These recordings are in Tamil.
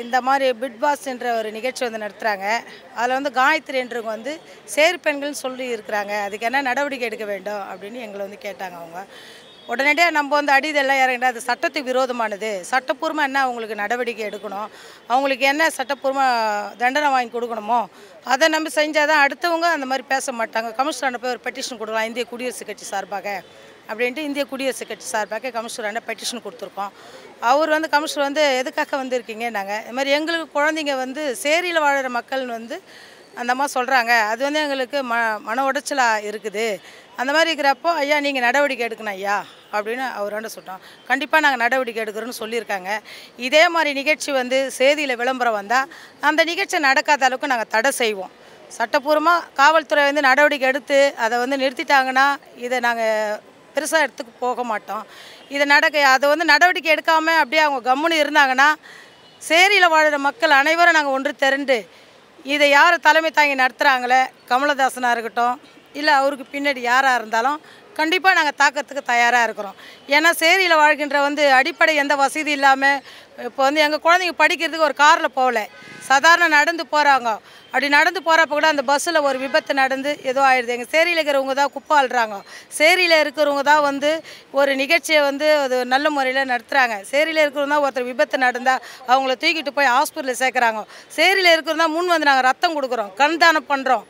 இந்த மாதிரி பிட் பாஸ் என்ற ஒரு நிகழ்ச்சி வந்து நடத்துகிறாங்க அதில் வந்து காயத்ரி என்றவங்க வந்து சேர் பெண்கள்னு சொல்லி இருக்கிறாங்க. அதுக்கு என்ன நடவடிக்கை எடுக்க வேண்டும் அப்படின்னு எங்களை வந்து கேட்டாங்க அவங்க. உடனடியாக நம்ம வந்து அடிதெல்லாம் இறங்கிட்டா அது சட்டத்துக்கு விரோதமானது. சட்டப்பூர்வமாக என்ன அவங்களுக்கு நடவடிக்கை எடுக்கணும்? அவங்களுக்கு என்ன சட்டப்பூர்வமாக தண்டனை வாங்கி கொடுக்கணுமோ அதை நம்ம செஞ்சால் தான் அடுத்தவங்க அந்த மாதிரி பேச மாட்டாங்க. கமிஷனர் போய் ஒரு பெட்டிஷன் கொடுக்கலாம். இந்திய குடியரசுக் கட்சி சார்பாக. அப்படின்ட்டு இந்திய குடியரசுக் கட்சி சார்பாக கமிஷனரான பெட்டிஷன் கொடுத்துருக்கோம். அவர் வந்து கமிஷனர் வந்து எதுக்காக வந்திருக்கீங்க நாங்கள் இது மாதிரி எங்களுக்கு குழந்தைங்க வந்து சேரியில் வாழுற மக்கள் வந்து அந்த அம்மா சொல்கிறாங்க அது வந்து எங்களுக்கு ம மன உடைச்சலாக இருக்குது. அந்த மாதிரி இருக்கிறப்போ ஐயா நீங்கள் நடவடிக்கை எடுக்கணும் ஐயா அப்படின்னு அவராண்ட சொல்லிட்டோம். கண்டிப்பாக நாங்கள் நடவடிக்கை எடுக்கிறோன்னு சொல்லியிருக்காங்க. இதே மாதிரி நிகழ்ச்சி வந்து செய்தியில் விளம்பரம் வந்தால் அந்த நிகழ்ச்சி நடக்காத அளவுக்கு நாங்கள் தடை செய்வோம். சட்டப்பூர்வமாக காவல்துறை வந்து நடவடிக்கை எடுத்து அதை வந்து நிறுத்திட்டாங்கன்னா இதை நாங்கள் பெருசாக எடுத்துக்கு போக மாட்டோம். இதை நடக்க அதை வந்து நடவடிக்கை எடுக்காமல் அப்படியே அவங்க கம்முன்னு இருந்தாங்கன்னா சேரியில் வாழ்கிற மக்கள் அனைவரும் நாங்கள் ஒன்று திரண்டு இதை யார் தலைமை தாங்கி நடத்துகிறாங்களே கமலதாசனாக இருக்கட்டும் இல்லை அவருக்கு பின்னாடி யாராக இருந்தாலும் கண்டிப்பாக நாங்கள் தாக்கிறதுக்கு தயாராக இருக்கிறோம். ஏன்னா சேரியில் வாழ்கின்ற வந்து அடிப்படை எந்த வசதி இல்லாமல் இப்போ வந்து எங்கள் குழந்தைங்க படிக்கிறதுக்கு ஒரு காரில் போகல. சாதாரண நடந்து போகிறாங்க அப்படி நடந்து போகிறப்ப கூட அந்த பஸ்ஸில் ஒரு விபத்து நடந்து ஏதோ ஆயிடுது. எங்கள் சேரியில் இருக்கிறவங்க தான் குப்பை சேரியில் இருக்கிறவங்க தான் வந்து ஒரு நிகழ்ச்சியை வந்து அது நல்ல முறையில் நடத்துகிறாங்க சேரியில் இருக்கிறவங்க தான் ஒருத்தர் விபத்து நடந்தால் அவங்கள தூக்கிட்டு போய் ஹாஸ்பிட்டலில் சேர்க்குறாங்க. சேரியில் இருக்கிறவங்க தான் முன் வந்து நாங்கள் ரத்தம் கொடுக்குறோம். கண் தானம் பண்ணுறோம்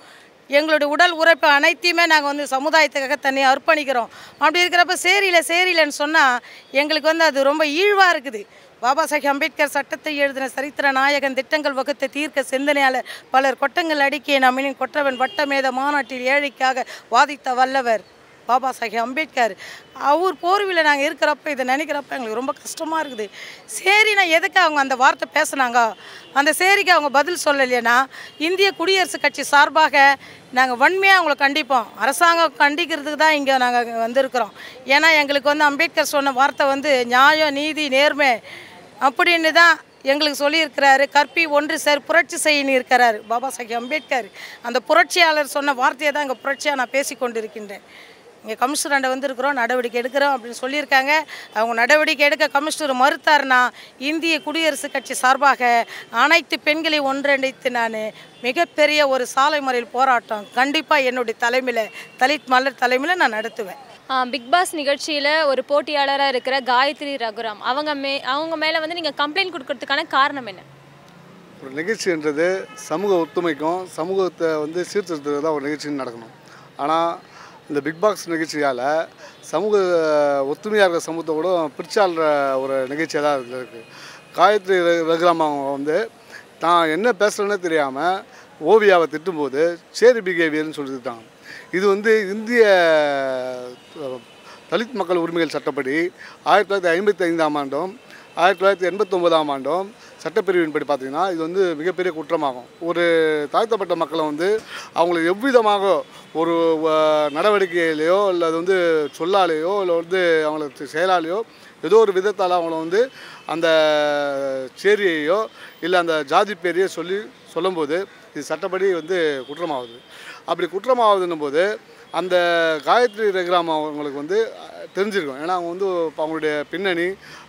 எங்களுடைய உடல் உழைப்பு அனைத்தையுமே நாங்கள் வந்து சமுதாயத்துக்காக தன்னை அர்ப்பணிக்கிறோம். அப்படி இருக்கிறப்ப சேரியில் சேரியிலன்னு சொன்னால் எங்களுக்கு வந்து அது ரொம்ப ஈழ்வாக இருக்குது. பாபா சாஹிப் அம்பேத்கர் சட்டத்தை எழுதின சரித்திர நாயகன் திட்டங்கள் வகுத்த தீர்க்க சிந்தனையாளர் பலர் கொட்டங்கள் அடிக்கிய நம்மின் கொற்றவன் வட்டமேத மாநாட்டில் ஏழைக்காக வாதித்த வல்லவர். பாபா சாஹேப் அம்பேத்கர் அவர் போர்வில் நாங்கள் இருக்கிறப்ப இதை நினைக்கிறப்ப எங்களுக்கு ரொம்ப கஷ்டமாக இருக்குது. சரிண்ணா எதுக்கு அவங்க அந்த வார்த்தை பேசுனாங்க? அந்த சேரிக்கு அவங்க பதில் சொல்லலைன்னா இந்திய குடியரசுக் கட்சி சார்பாக நாங்கள் வன்மையாக அவங்கள கண்டிப்போம். அரசாங்கம் கண்டிக்கிறதுக்கு தான் இங்கே நாங்கள் வந்திருக்கிறோம். ஏன்னா எங்களுக்கு வந்து அம்பேத்கர் சொன்ன வார்த்தை வந்து நியாயம் நீதி நேர்மை அப்படின்னு தான் எங்களுக்கு சொல்லியிருக்கிறாரு. கற்பி ஒன்று சார் புரட்சி செய்யின்னு இருக்கிறாரு பாபா சாஹேப் அம்பேத்கர். அந்த புரட்சியாளர் சொன்ன வார்த்தையை தான் எங்கள் புரட்சியாக நான் பேசி கொண்டிருக்கின்றேன் இங்கே கமிஷனர்கிட்ட வந்திருக்கிறோம் நடவடிக்கை எடுக்கிறோம் அப்படின்னு சொல்லியிருக்காங்க. அவங்க நடவடிக்கை எடுக்க கமிஷனர் மறுத்தாருன்னா இந்திய குடியரசுக் கட்சி சார்பாக அனைத்து பெண்களை ஒன்றிணைத்து நான் மிகப்பெரிய ஒரு சாலை முறையில் போராட்டம் கண்டிப்பாக என்னுடைய தலைமையில் தலித் மலர் தலைமையில் நான் நடத்துவேன். பிக் பாஸ் நிகழ்ச்சியில் ஒரு போட்டியாளராக இருக்கிற காயத்ரி ரகுராம். அவங்க மே அவங்க மேலே வந்து நீங்கள் கம்ப்ளைண்ட் கொடுக்கறதுக்கான காரணம் என்ன? ஒரு நிகழ்ச்சின்றது சமூக ஒத்துமைக்கும் சமூகத்தை வந்து சீர்திருத்தத்துக்கு தான் ஒரு நிகழ்ச்சி நடக்கணும். ஆனால் இந்த பிக் பாக்ஸ் நிகழ்ச்சியால் சமூக ஒத்துமையாக இருக்கிற சமூகத்தை கூட பிரிச்சாளுற ஒரு நிகழ்ச்சியாக தான் இதில் இருக்குது காயத்ரி ர- ரகுராம் அவங்க வந்து தான் என்ன பேசுகிறேன்னே தெரியாமல் ஓவியாவை திட்டும்போது சேரி பிஹேவியர்னு சொல்லிட்டாங்க இது வந்து இந்திய தலித் மக்கள் உரிமைகள் சட்டப்படி ஆயிரத்தி தொள்ளாயிரத்தி ஐம்பத்தி ஐந்தாம் ஆண்டும் ஆயிரத்தி தொள்ளாயிரத்தி எண்பத்தொம்போதாம் ஆண்டும் சட்டப்பிரிவின்படி பார்த்தீங்கன்னா இது வந்து மிகப்பெரிய குற்றமாகும். ஒரு தாழ்த்தப்பட்ட மக்களை வந்து அவங்களை எவ்விதமாக ஒரு நடவடிக்கையிலேயோ நடவடிக்கையிலையோ இல்லை அது வந்து சொல்லாலேயோ இல்லை வந்து அவங்களுக்கு செயலாலேயோ ஏதோ ஒரு விதத்தால் அவங்கள வந்து அந்த சேரியையோ இல்லை அந்த ஜாதி பேரையோ சொல்லி சொல்லும்போது இது சட்டப்படி வந்து குற்றமாகுது. அப்படி குற்றமாகுதுன்னும் போது அந்த காயத்ரி ரகுராம் அவங்களுக்கு வந்து தெரிஞ்சிருக்கும். ஏன்னா அவங்க வந்து அவங்களுடைய பின்னணி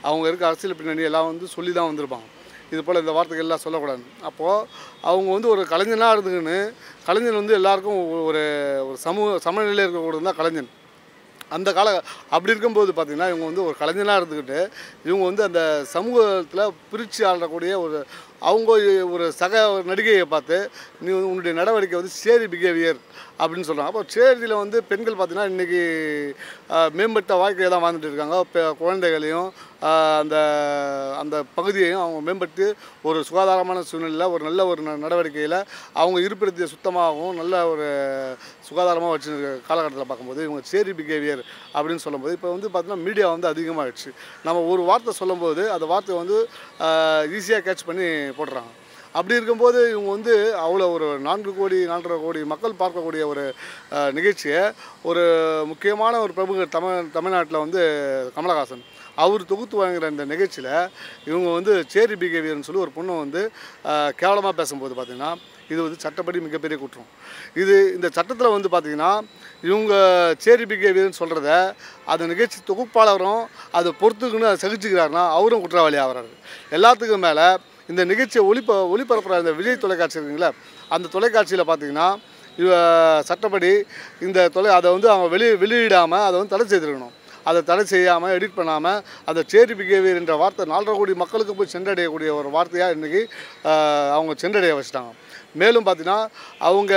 அவங்க இருக்க அரசியல் பின்னணி எல்லாம் வந்து சொல்லி தான் வந்திருப்பாங்க. இது போல் இந்த வார்த்தைகள் எல்லாம் சொல்லக்கூடாது. அப்போது அவங்க வந்து ஒரு கலைஞனாக இருந்துக்கின்னு கலைஞன் வந்து எல்லாருக்கும் ஒரு ஒரு சமூக சமநிலையில் இருக்கக்கூடாது தான் கலைஞன். அந்த கால அப்படி இருக்கும்போது பார்த்திங்கன்னா இவங்க வந்து ஒரு கலைஞனாக இருந்துக்கிட்டு இவங்க வந்து அந்த சமூகத்தில் பிரித்து ஆளக்கூடிய ஒரு அவங்க ஒரு சக நடிகையை பார்த்து நீ உன்னுடைய நடவடிக்கை வந்து சேரி பிஹேவியர் அப்படின்னு சொல்கிறாங்க அப்போ சேரியில் வந்து பெண்கள் பார்த்திங்கன்னா இன்றைக்கி மேம்பட்ட வாழ்க்கையை தான் வாழ்ந்துட்டு இருக்காங்க. இப்போ குழந்தைகளையும் அந்த அந்த பகுதியையும் அவங்க மேம்பட்டு ஒரு சுகாதாரமான சூழ்நிலையில் ஒரு நல்ல ஒரு ந- நடவடிக்கையில் அவங்க இருப்பிடத்தை சுத்தமாகவும் நல்ல ஒரு சுகாதாரமாக வச்சுருக்க காலகட்டத்தில் பார்க்கும்போது இவங்க சேரி பிஹேவியர் அப்படின்னு சொல்லும்போது இப்போ வந்து பார்த்திங்கன்னா மீடியா வந்து அதிகமாகிடுச்சு நம்ம ஒரு வார்த்தை சொல்லும்போது அந்த வார்த்தையை வந்து ஈஸியாக கேட்ச் பண்ணி போடுறாங்க அப்படி இருக்கும்போது இவங்க வந்து அவ்வளோ ஒரு நான்கு கோடி நான்கரை கோடி மக்கள் பார்க்கக்கூடிய ஒரு நிகழ்ச்சியை ஒரு முக்கியமான ஒரு பிரமுகர் தமிழ் தமிழ்நாட்டில் வந்து கமலஹாசன் அவர் தொகுத்து வாங்குகிற இந்த நிகழ்ச்சியில் இவங்க வந்து சேரி பிஹேவியர்னு சொல்லி ஒரு பொண்ணை வந்து கேவலமாக பேசும்போது பார்த்திங்கன்னா இது வந்து சட்டப்படி மிகப்பெரிய குற்றம். இது இந்த சட்டத்தில் வந்து பார்த்திங்கன்னா இவங்க சேரி பிஹேவியர்னு சொல்கிறத அந்த நிகழ்ச்சி தொகுப்பாளரும் அதை பொறுத்துக்குன்னு அதை சகிச்சுக்கிறாருன்னா அவரும் குற்றவாளி ஆகிறாரு. எல்லாத்துக்கும் மேலே இந்த நிகழ்ச்சியை ஒளிப ஒளிபரப்புகிற இந்த விஜய் தொலைக்காட்சி இருக்குங்களா? அந்த தொலைக்காட்சியில் பார்த்தீங்கன்னா இவ சட்டப்படி இந்த தொலை அதை வந்து அவங்க வெளி வெளியிடாமல் அதை வந்து தடை செய்திருக்கணும். அதை தடை செய்யாமல் எடிட் பண்ணாமல் அந்த சேரி பிஹேவியர் என்ற வார்த்தை நாலரை கோடி மக்களுக்கு போய் சென்றடையக்கூடிய ஒரு வார்த்தையாக இன்றைக்கி அவங்க சென்றடைய வச்சுட்டாங்க. மேலும் பார்த்தீங்கன்னா அவங்க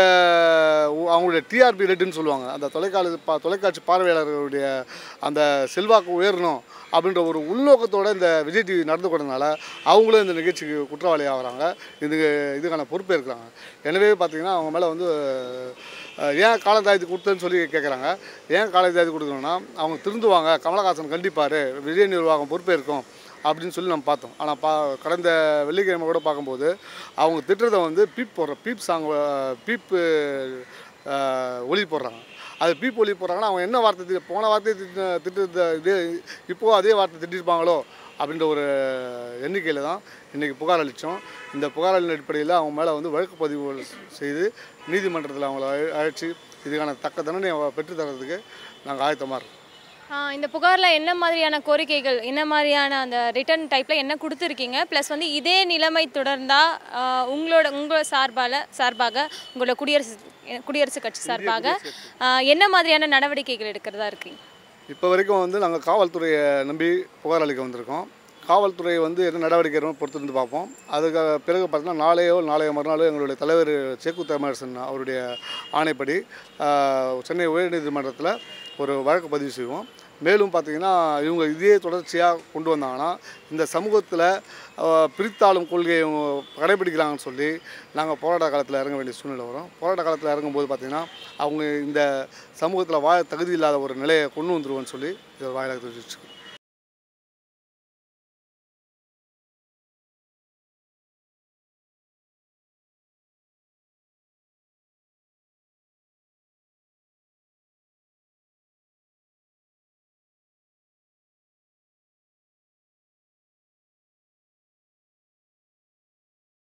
அவங்களுடைய டிஆர்பி ரேட்டுன்னு சொல்லுவாங்க. அந்த தொலைக்காட்சி பா தொலைக்காட்சி பார்வையாளர்களுடைய அந்த செல்வாக்கு உயரணும் அப்படின்ற ஒரு உள்நோக்கத்தோடு இந்த விஜய் டிவி நடந்து கொண்டதுனால அவங்களும் இந்த நிகழ்ச்சிக்கு குற்றவாளி ஆகிறாங்க. இது இதுக்கான பொறுப்பேற்கிறாங்க. எனவே பார்த்தீங்கன்னா அவங்க மேலே வந்து ஏன் காலத்தாயத்து கொடுத்தேன்னு சொல்லி கேட்குறாங்க ஏன் காலத்தாயத்து கொடுக்கணும்னா அவங்க திருந்துவாங்க. கமலஹாசன் கண்டிப்பார். விஜய் நிர்வாகம் பொறுப்பேற்கும் அப்படின்னு சொல்லி நம்ம பார்த்தோம். ஆனால் பா கடந்த வெள்ளிக்கிழமை கூட பார்க்கும்போது அவங்க திட்டுறதை வந்து பீப் போடுற பீப் சாங் பீப்பு ஒளி போடுறாங்க. அது பீப் ஒளி போடுறாங்கன்னா அவங்க என்ன வார்த்தை போன வார்த்தை திட்டு திட்டு இப்போது அதே வார்த்தை திட்டிருப்பாங்களோ அப்படின்ற ஒரு எண்ணிக்கையில் தான் இன்றைக்கி புகார் அளித்தோம் இந்த புகாரின் அடிப்படையில் அவங்க மேலே வந்து வழக்கு பதிவு செய்து நீதிமன்றத்தில் அவங்கள அழைச்சி இதுக்கான தக்க தண்டனை பெற்றுத்தரதுக்கு நாங்கள் ஆயத்தமாக இருக்கோம். இந்த புகாரில் என்ன மாதிரியான கோரிக்கைகள் என்ன மாதிரியான அந்த ரிட்டர்ன் டைப்பில் என்ன கொடுத்துருக்கீங்க? ப்ளஸ் வந்து இதே நிலைமை தொடர்ந்தா ஆ, உங்களோட உங்கள் சார்பால் சார்பாக உங்களோட குடியரசு குடியரசுக் கட்சி சார்பாக என்ன மாதிரியான நடவடிக்கைகள் எடுக்கிறதா இருக்கீங்க இப்போ வரைக்கும் வந்து நாங்கள் காவல்துறையை நம்பி புகார் அளிக்க வந்திருக்கோம். காவல்துறை வந்து என்ன நடவடிக்கை பொறுத்து இருந்து பார்ப்போம். அதுக்கு பிறகு பார்த்தீங்கன்னா நாளையோ நாளைய மறுநாள் எங்களுடைய தலைவர் சேக்கு தமிழரசன் அவருடைய ஆணைப்படி சென்னை உயர்நீதிமன்றத்தில் ஒரு வழக்கு பதிவு செய்வோம். மேலும் பார்த்திங்கன்னா இவங்க இதே தொடர்ச்சியாக கொண்டு வந்தாங்கன்னா இந்த சமூகத்தில் பிரித்தாளும் கொள்கையை இவங்க கடைபிடிக்கிறாங்கன்னு சொல்லி நாங்கள் போராட்ட காலத்தில் இறங்க வேண்டிய சூழ்நிலை வரும். போராட்ட காலத்தில் இறங்கும்போது பார்த்திங்கன்னா அவங்க இந்த சமூகத்தில் வாழ தகுதி இல்லாத ஒரு நிலையை கொண்டு வந்துருவோன்னு சொல்லி இதை வாயிலாக தெரிவிச்சுக்கிறோம்.